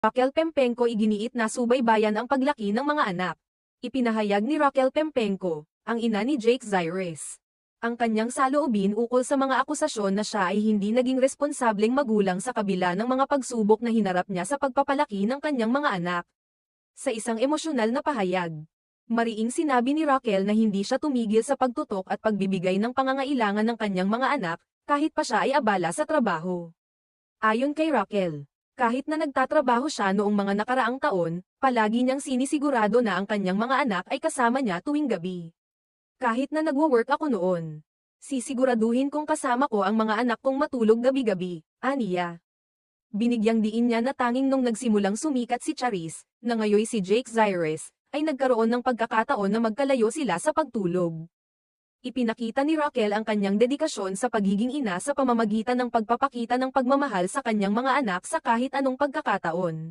Raquel Pempenko iginiit na subaybayan ang paglaki ng mga anak. Ipinahayag ni Raquel Pempenko, ang ina ni Jake Zires. Ang kanyang saloobin ukol sa mga akusasyon na siya ay hindi naging responsableng magulang sa kabila ng mga pagsubok na hinarap niya sa pagpapalaki ng kanyang mga anak. Sa isang emosyonal na pahayag, mariing sinabi ni Raquel na hindi siya tumigil sa pagtutok at pagbibigay ng pangangailangan ng kanyang mga anak, kahit pa siya ay abala sa trabaho. Ayon kay Raquel, kahit na nagtatrabaho siya noong mga nakaraang taon, palagi niyang sinisigurado na ang kanyang mga anak ay kasama niya tuwing gabi. Kahit na nagwo-work ako noon, sisiguraduhin kong kasama ko ang mga anak kong matulog gabi-gabi, aniya. Binigyang diin niya na tanging nung nagsimulang sumikat si Charis, na ngayon si Jake Zires, ay nagkaroon ng pagkakataon na magkalayo sila sa pagtulog. Ipinakita ni Raquel ang kanyang dedikasyon sa pagiging ina sa pamamagitan ng pagpapakita ng pagmamahal sa kanyang mga anak sa kahit anong pagkakataon.